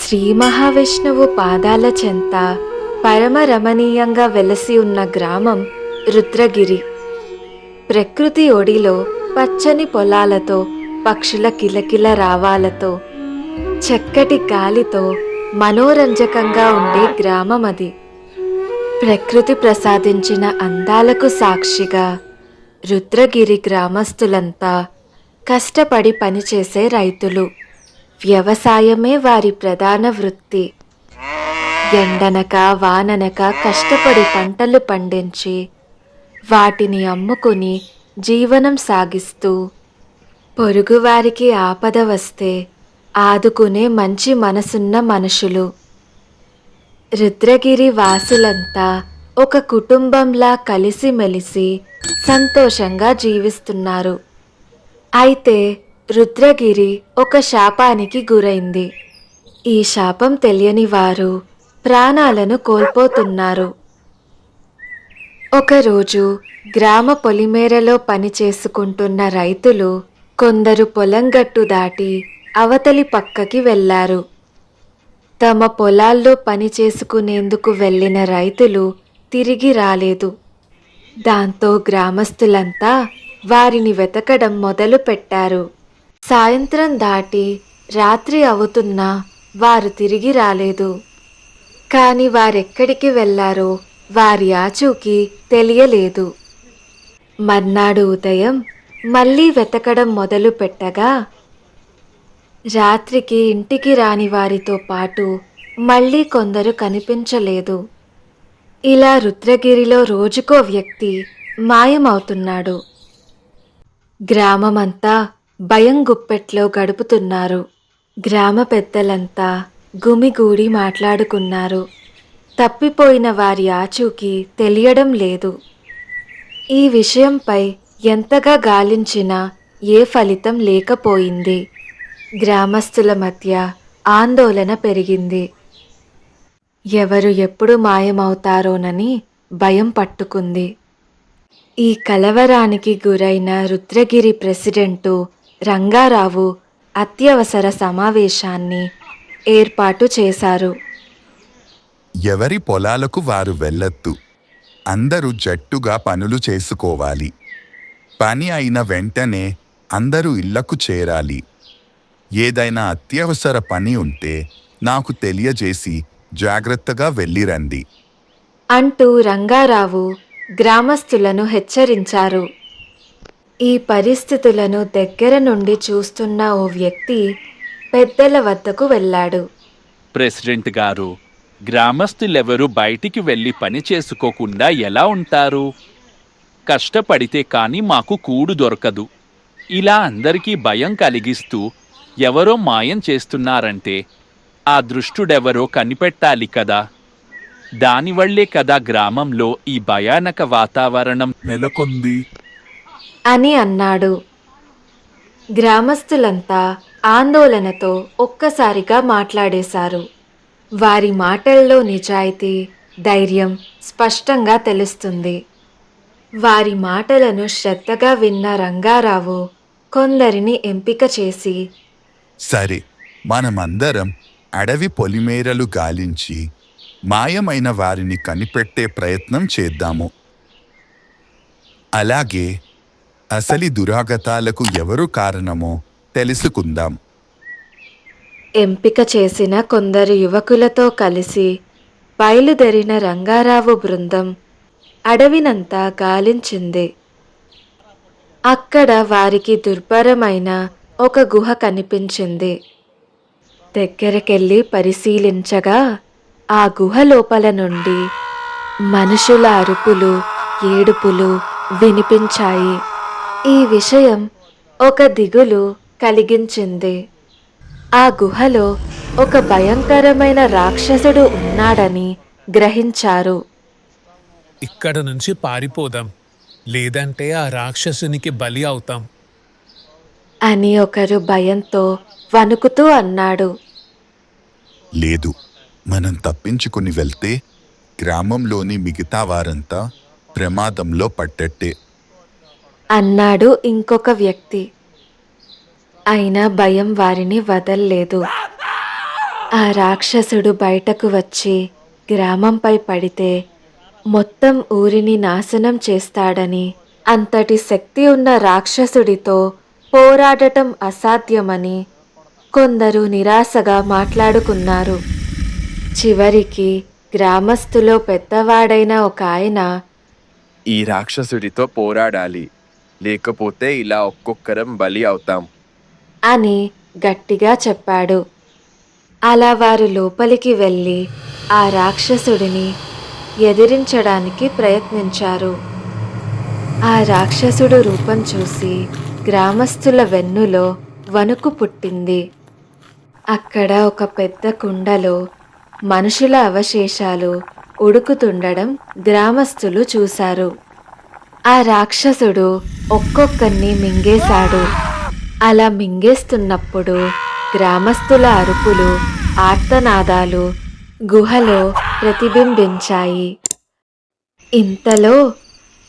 శ్రీ మహావిష్ణువు పాదాల చెంత పరమ రమణీయంగా వెలసి ఉన్న గ్రామం రుద్రగిరి. ప్రకృతి ఒడిలో పచ్చని పొలాలతో పక్షుల కిలకిల రావాలతో చక్కటి గాలితో మనోరంజకంగా ఉండే గ్రామం అది ప్రకృతి ప్రసాదించిన అందాలకు సాక్షిగా రుద్రగిరి గ్రామస్తులంతా కష్టపడి పనిచేసే రైతులు. వ్యవసాయమే వారి ప్రధాన వృత్తి. ఎండనక వాననక కష్టపడి పంటలు పండించి వాటిని అమ్ముకుని జీవనం సాగిస్తూ పొరుగువారికి ఆపద వస్తే ఆదుకునే మంచి మనసున్న మనుషులు. రుద్రగిరి వాసులంతా ఒక కుటుంబంలా కలిసిమెలిసి సంతోషంగా జీవిస్తున్నారు. అయితే రుద్రగిరి ఒక శాపానికి గురైంది. ఈ శాపం తెలియని వారు ప్రాణాలను కోల్పోతున్నారు. ఒకరోజు గ్రామ పొలిమేరలో పని చేసుకుంటున్న రైతులు కొందరు పొలం గట్టు దాటి అవతలి పక్కకి వెళ్ళారు. తమ పొలాల్లో పని చేసుకునేందుకు వెళ్ళిన రైతులు తిరిగి రాలేదు. దాంతో గ్రామస్తులంతా వారిని వెతకడం మొదలు పెట్టారు సాయంత్రం దాటి రాత్రి అవుతున్నా వారు తిరిగి రాలేదు. కాని వారెక్కడికి వెళ్ళారో వారి ఆచూకీ తెలియలేదు. మర్నాడు ఉదయం మళ్ళీ వెతకడం మొదలు పెట్టగా రాత్రికి ఇంటికి రాని వారితో పాటు మళ్ళీ కొందరు కనిపించలేదు. ఇలా రుద్రగిరిలో రోజుకో వ్యక్తి మాయమవుతున్నాడు. గ్రామమంతా భయం గుప్పెట్లో గడుపుతున్నారు. గ్రామ పెద్దలంతా గుమిగూడి మాట్లాడుకున్నారు. తప్పిపోయిన వారి ఆచూకీ తెలియడం లేదు. ఈ విషయంపై ఎంతగా గాలించినా ఏ ఫలితం లేకపోయింది. గ్రామస్తుల మధ్య ఆందోళన పెరిగింది. ఎవరు ఎప్పుడు మాయమవుతారోనని భయం పట్టుకుంది. ఈ కలవరానికి గురైన రుద్రగిరి ప్రెసిడెంటు రంగారావు అత్యవసర సమావేశాన్ని ఏర్పాటు చేశారు. ఎవరి పొలాలకు వారు వెళ్ళొద్దు. అందరూ జట్టుగా పనులు చేసుకోవాలి. పని అయిన వెంటనే అందరూ ఇళ్ళకు చేరాలి. ఏదైనా అత్యవసర పని ఉంటే నాకు తెలియజేసి జాగ్రత్తగా వెళ్ళిరండి. అంటూ రంగారావు గ్రామస్తులను హెచ్చరించారు. ఈ పరిస్థితులను దగ్గర నుండి చూస్తున్న ఓ వ్యక్తి పెద్దల వద్దకు వెళ్ళాడు. ప్రెసిడెంట్ గారు గ్రామస్తులెవరూ బయటికి వెళ్ళి పని చేసుకోకుండా ఎలా ఉంటారు? కష్టపడితే కానీ మాకు కూడు దొరకదు. ఇలా అందరికీ భయం కలిగిస్తూ ఎవరో మాయం చేస్తున్నారంటే ఆ దృష్టుడెవరో కనిపెట్టాలి కదా. దానివల్లే కదా గ్రామంలో ఈ భయానక వాతావరణం నెలకొంది. అని అన్నాడు. గ్రామస్తులంతా ఆందోళనతో ఒక్కసారిగా మాట్లాడేశారు. వారి మాటల్లో నిజాయితీ ధైర్యం స్పష్టంగా తెలుస్తుంది. వారి మాటలను శ్రద్ధగా విన్న రంగారావు కొందరిని ఎంపిక చేసి సరే మనమందరం అడవి పొలిమేరలు గాలించి మాయమైన వారిని కనిపెట్టే ప్రయత్నం చేద్దాము. అలాగే అసలి దురాగతాలకు ఎవరు కారణమో తెలుసుకుందాం. ఎంపిక చేసిన కొందరు యువకులతో కలిసి బయలుదేరిన రంగారావు బృందం అడవినంతా గాలించింది. అక్కడ వారికి దుర్భరమైన ఒక గుహ కనిపించింది. దగ్గరకెళ్ళి పరిశీలించగా ఆ గుహ లోపల నుండి మనుషుల అరుపులు ఏడుపులు వినిపించాయి. ఈ విషయం ఒక దిగులు కలిగించింది. ఆ గుహలో ఒక భయంకరమైన రాక్షసుడు ఉన్నాడని గ్రహించారు. ఇక్కడ నుంచి పారిపోదాం లేదంటే ఆ రాక్షసునికి బలి అవుతాం. అని ఒకరు భయంతో వణుకుతూ అన్నాడు. లేదు మనం తప్పించుకుని వెళ్తే గ్రామంలోని మిగతా వారంతా ప్రమాదంలో పట్టట్టే అన్నాడు ఇంకొక వ్యక్తి. అయినా భయం వారిని వదల్లేదు. ఆ రాక్షసుడు బయటకు వచ్చి గ్రామంపై పడితే మొత్తం ఊరిని నాశనం చేస్తాడని అంతటి శక్తి ఉన్న రాక్షసుడితో పోరాడటం అసాధ్యమని కొందరు నిరాశగా మాట్లాడుకున్నారు. చివరికి గ్రామస్తులో పెద్దవాడైన ఒక ఆయన ఈ రాక్షసుడితో పోరాడాలి. లేకపోతే ఇలా ఒక్కొక్కరం బలి అవుతాం. అని గట్టిగా చెప్పాడు. అలా వారు లోపలికి వెళ్ళి ఆ రాక్షసుడిని ఎదిరించడానికి ప్రయత్నించారు. ఆ రాక్షసుడు రూపం చూసి గ్రామస్తుల వెన్నులో వణుకు పుట్టింది. అక్కడ ఒక పెద్ద కుండలో మనుషుల అవశేషాలు ఉడుకుతుండడం గ్రామస్తులు చూశారు. ఆ రాక్షసుడు ఒక్కొక్కరిని మింగేశాడు. అలా మింగేస్తున్నప్పుడు గ్రామస్తుల అరుపులు ఆర్తనాదాలు గుహలో ప్రతిబింబించాయి. ఇంతలో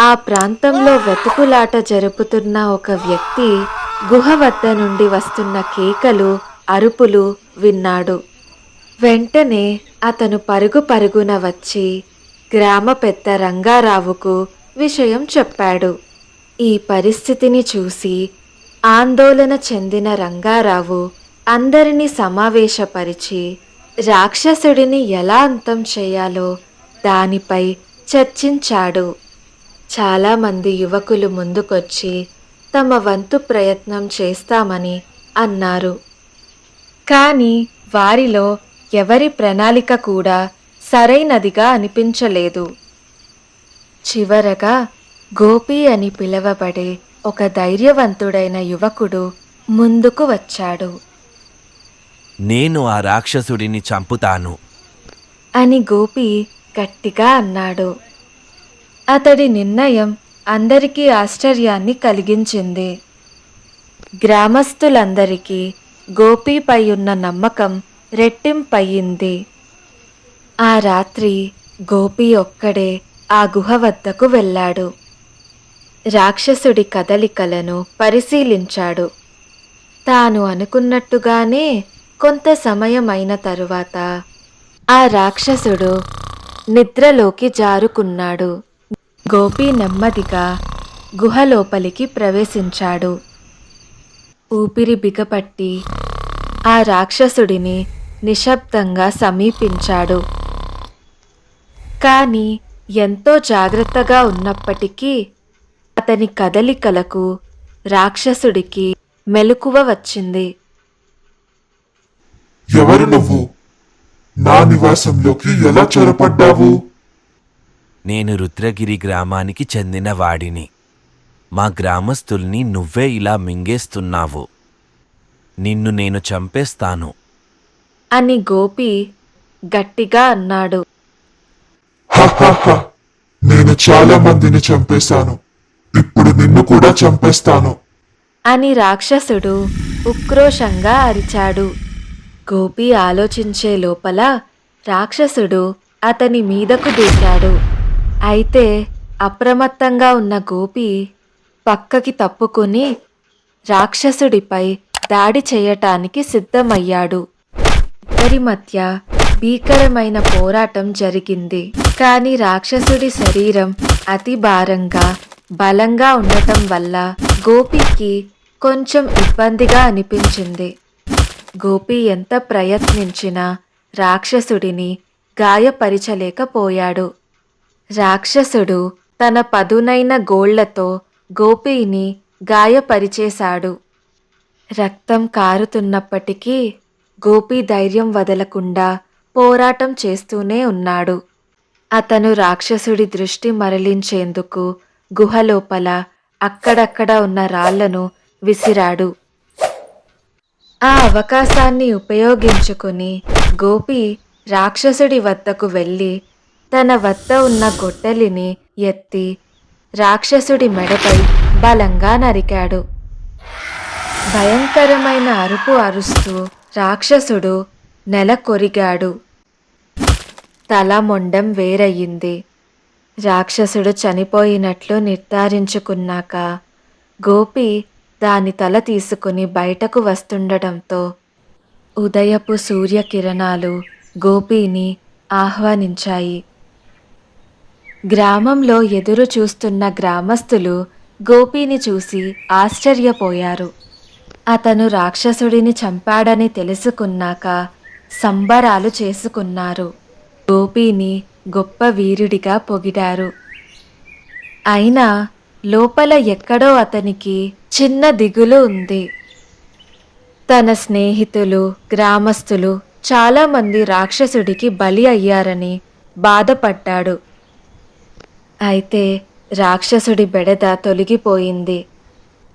ఆ ప్రాంతంలో వెతుకులాట జరుపుతున్న ఒక వ్యక్తి గుహ వద్ద నుండి వస్తున్న కేకలు అరుపులు విన్నాడు. వెంటనే అతను పరుగు పరుగున వచ్చి గ్రామ పెద్ద రంగారావుకు విషయం చెప్పాడు. ఈ పరిస్థితిని చూసి ఆందోళన చెందిన రంగారావు అందరినీ సమావేశపరిచి రాక్షసుడిని ఎలా అంతం చేయాలో దానిపై చర్చించాడు. చాలామంది యువకులు ముందుకొచ్చి తమ వంతు ప్రయత్నం చేస్తామని అన్నారు. కానీ వారిలో ఎవరి ప్రణాళిక కూడా సరైనదిగా అనిపించలేదు. చివరగా గోపి అని పిలవబడే ఒక ధైర్యవంతుడైన యువకుడు ముందుకు వచ్చాడు. నేను ఆ రాక్షసుడిని చంపుతాను. అని గోపి గట్టిగా అన్నాడు. అతడి నిర్ణయం అందరికీ ఆశ్చర్యాన్ని కలిగించింది. గ్రామస్తులందరికీ గోపీపై ఉన్న నమ్మకం రెట్టింపయ్యింది. ఆ రాత్రి గోపి ఒక్కడే ఆ గుహ వద్దకు వెళ్ళాడు. రాక్షసుడి కదలికలను పరిశీలించాడు. తాను అనుకున్నట్టుగానే కొంత సమయమైన తరువాత ఆ రాక్షసుడు నిద్రలోకి జారుకున్నాడు. గోపి నెమ్మదిగా గుహలోపలికి ప్రవేశించాడు. ఊపిరి బిగపట్టి ఆ రాక్షసుడిని నిశ్శబ్దంగా సమీపించాడు. కానీ ఎంతో జాగ్రత్తగా ఉన్నప్పటికీ అతని కదలికలకు రాక్షసుడికి మెలకువ వచ్చింది. ఎవరు నువ్వు? నా నివాసంలోకి ఎలా చొరపడ్డావు? నేను రుద్రగిరి గ్రామానికి చెందిన వాడిని. మా గ్రామస్తుల్ని నువ్వే ఇలా మింగేస్తున్నావు. నిన్ను నేను చంపేస్తాను. అని గోపి గట్టిగా అన్నాడు. నేను చాలా మందిని చంపేశాను. ఇప్పుడు నిన్ను కూడా చంపేస్తాను. అని రాక్షసుడు ఉక్రోషంగా అరిచాడు. గోపి ఆలోచించే లోపల రాక్షసుడు అతని మీదకు దూకాడు. అయితే అప్రమత్తంగా ఉన్న గోపి పక్కకి తప్పుకుని రాక్షసుడిపై దాడి చేయటానికి సిద్ధమయ్యాడు. ఇద్దరి మధ్య భీకరమైన పోరాటం జరిగింది. కానీ రాక్షసుడి శరీరం అతి భారంగా బలంగా ఉండటం వల్ల గోపికి కొంచెం ఇబ్బందిగా అనిపించింది. గోపి ఎంత ప్రయత్నించినా రాక్షసుడిని గాయపరిచలేకపోయాడు. రాక్షసుడు తన పదునైన గోళ్ళతో గోపిని గాయపరిచేశాడు. రక్తం కారుతున్నప్పటికీ గోపి ధైర్యం వదలకుండా పోరాటం చేస్తూనే ఉన్నాడు. అతను రాక్షసుడి దృష్టి మరలించేందుకు గుహలోపల అక్కడక్కడ ఉన్న రాళ్ళను విసిరాడు. ఆ అవకాశాన్ని ఉపయోగించుకుని గోపి రాక్షసుడి వద్దకు వెళ్ళి తన వద్ద ఉన్న గొడ్డలిని ఎత్తి రాక్షసుడి మెడపై బలంగా నరికాడు. భయంకరమైన అరుపు అరుస్తూ రాక్షసుడు నెల కొరిగాడు తల మొండం వేరయ్యింది రాక్షసుడు చనిపోయినట్లు నిర్ధారించుకున్నాక గోపి దాని తల తీసుకుని బయటకు వస్తుండటంతో ఉదయపు సూర్యకిరణాలు గోపీని ఆహ్వానించాయి. గ్రామంలో ఎదురు చూస్తున్న గ్రామస్తులు గోపీని చూసి ఆశ్చర్యపోయారు. అతను రాక్షసుడిని చంపాడని తెలుసుకున్నాక సంబరాలు చేసుకున్నారు. గోపీని గొప్ప వీరుడిగా పొగిడారు. అయినా లోపల ఎక్కడో అతనికి చిన్న దిగులు ఉంది. తన స్నేహితులు గ్రామస్తులు చాలామంది రాక్షసుడికి బలి అయ్యారని బాధపడ్డాడు. అయితే రాక్షసుడి బెడద తొలగిపోయింది.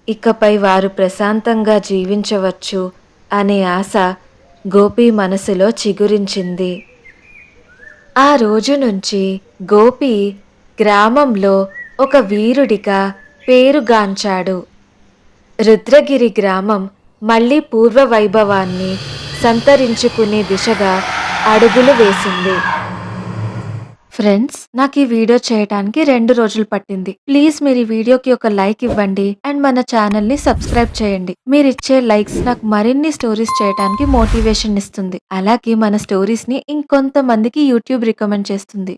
ఇకపై వారు ప్రశాంతంగా జీవించవచ్చు అనే ఆశ గోపి మనసులో చిగురించింది. ఆ రోజు నుంచి గోపి గ్రామంలో ఒక వీరుడిగా పేరుగాంచాడు. రుద్రగిరి గ్రామం మళ్ళీ పూర్వ వైభవాన్ని సంతరించుకునే దిశగా అడుగులు వేసింది. ఫ్రెండ్స్ నాకు ఈ వీడియో చేయడానికి రెండు రోజులు పట్టింది. ప్లీజ్ మీరు ఈ వీడియోకి ఒక లైక్ ఇవ్వండి అండ్ మన ఛానల్ని సబ్స్క్రైబ్ చేయండి. మీరు ఇచ్చే లైక్స్ నాకు మరిన్ని స్టోరీస్ చేయడానికి మోటివేషన్ ఇస్తుంది. అలాగే మన స్టోరీస్ని ఇంకొంతమందికి యూట్యూబ్ రికమెండ్ చేస్తుంది.